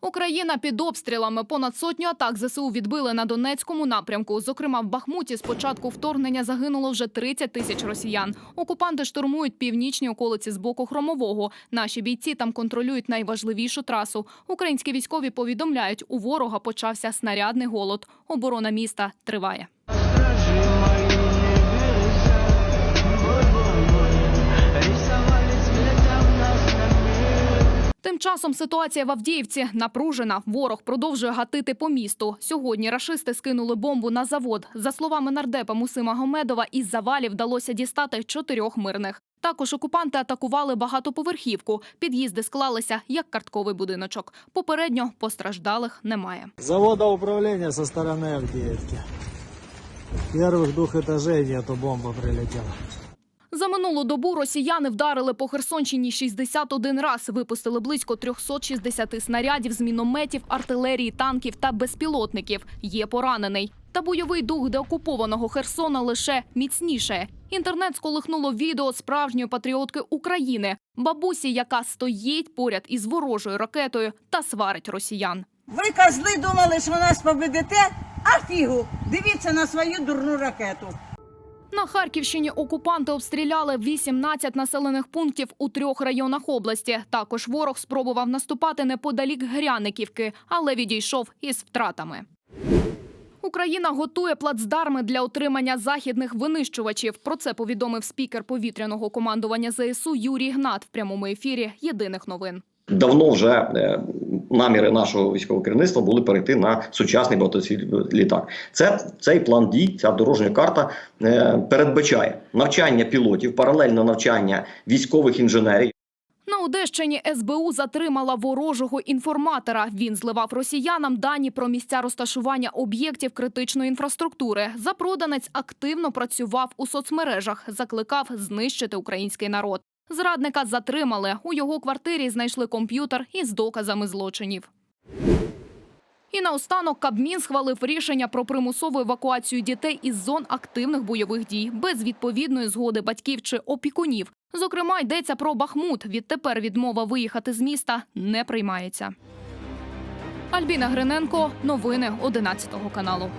Україна під обстрілами. Понад сотню атак ЗСУ відбили на Донецькому напрямку. Зокрема, в Бахмуті з початку вторгнення загинуло вже 30 тисяч росіян. Окупанти штурмують північні околиці з боку Хромового. Наші бійці там контролюють найважливішу трасу. Українські військові повідомляють, у ворога почався снарядний голод. Оборона міста триває. Тим часом ситуація в Авдіївці напружена. Ворог продовжує гатити по місту. Сьогодні рашисти скинули бомбу на завод. За словами нардепа Мусима Гомедова, із завалів вдалося дістати чотирьох мирних. Також окупанти атакували багатоповерхівку. Під'їзди склалися як картковий будиночок. Попередньо постраждалих немає. Завода управления со стороны Авдеевки. Первых двух этажей нету, бомба прилетела. За минулу добу росіяни вдарили по Херсонщині 61 раз, випустили близько 360 снарядів з мінометів, артилерії, танків та безпілотників. Є поранений. Та бойовий дух деокупованого Херсона лише міцніше. Інтернет сколихнуло відео справжньої патріотки України, бабусі, яка стоїть поряд із ворожою ракетою та сварить росіян. Ви козли думали, що нас победите, а фігу. Дивіться на свою дурну ракету. На Харківщині окупанти обстріляли 18 населених пунктів у трьох районах області. Також ворог спробував наступати неподалік Гряниківки, але відійшов із втратами. Україна готує плацдарми для отримання західних винищувачів. Про це повідомив спікер повітряного командування ЗСУ Юрій Гнат в прямому ефірі Єдиних новин. Давно вже е, наміри нашого військового керівництва були перейти на сучасний багатоцільний літак. Це цей план дій, ця дорожня карта е, передбачає навчання пілотів, паралельно навчання військових інженерів. На Одещині СБУ затримала ворожого інформатора. Він зливав росіянам дані про місця розташування об'єктів критичної інфраструктури. Запроданець активно працював у соцмережах, закликав знищити український народ. Зрадника затримали. У його квартирі знайшли комп'ютер із доказами злочинів. І наостанок Кабмін схвалив рішення про примусову евакуацію дітей із зон активних бойових дій без відповідної згоди батьків чи опікунів. Зокрема, йдеться про Бахмут. Відтепер відмова виїхати з міста не приймається. Альбіна Гриненко, новини 11 каналу.